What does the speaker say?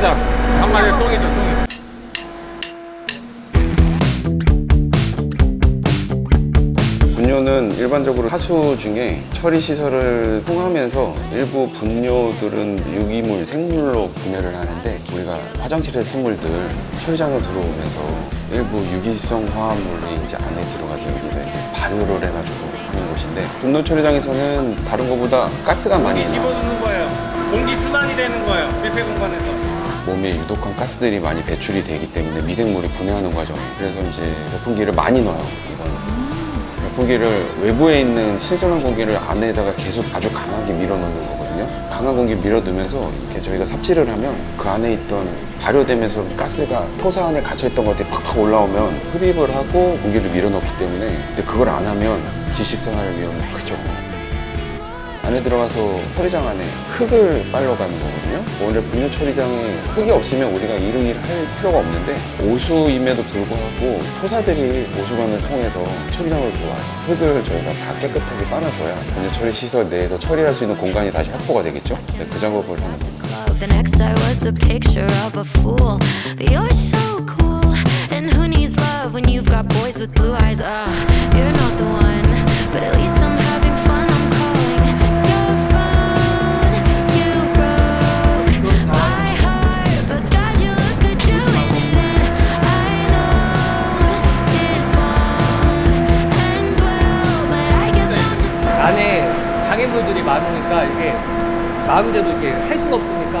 똥이다. 한마디로 똥이죠, 똥이. 분뇨는 일반적으로 하수 중에 처리 시설을 통하면서 일부 분뇨들은 유기물, 생물로 분해를 하는데 우리가 화장실의 수물들 처리장에 들어오면서 일부 유기성 화합물이 이제 안에 들어가서 여기서 이제 발효를 해가지고 하는 곳인데 분노 처리장에서는 다른 것보다 가스가 많이 공기 나. 집어주는 거예요. 공기 순환이 되는 거예요. 밀폐 공간에서. 몸에 유독한 가스들이 많이 배출이 되기 때문에 미생물이 분해하는 과정. 그래서 이제 열풍기를 많이 넣어요. 이건 열풍기를 외부에 있는 신선한 공기를 안에다가 계속 아주 강하게 밀어넣는 거거든요. 강한 공기 밀어넣으면서 이렇게 저희가 삽질을 하면 그 안에 있던 발효되면서 가스가 토사 안에 갇혀있던 것들이 팍팍 올라오면 흡입을 하고 공기를 밀어넣기 때문에 근데 그걸 안 하면 지식생활 위험이 크죠. 안에 들어가서 처리장 안에 흙을 빨러 가는 거거든요. 원래 분뇨 처리장에 흙이 없으면 우리가 이런 일을 할 필요가 없는데 오수임에도 불구하고 토사들이 오수관을 통해서 처리장으로 들어와요. 흙을 저희가 다 깨끗하게 빨아줘야 분뇨 처리 시설 내에서 처리할 수 있는 공간이 다시 확보가 되겠죠. 네, 그 작업을 하는 겁니다. The next I was the picture of a fool. But you're so cool. And who needs love when you've got boys with blue eyes? Ah, 장애물들이 많으니까 이게 마음대로 이게 할 수가 없으니까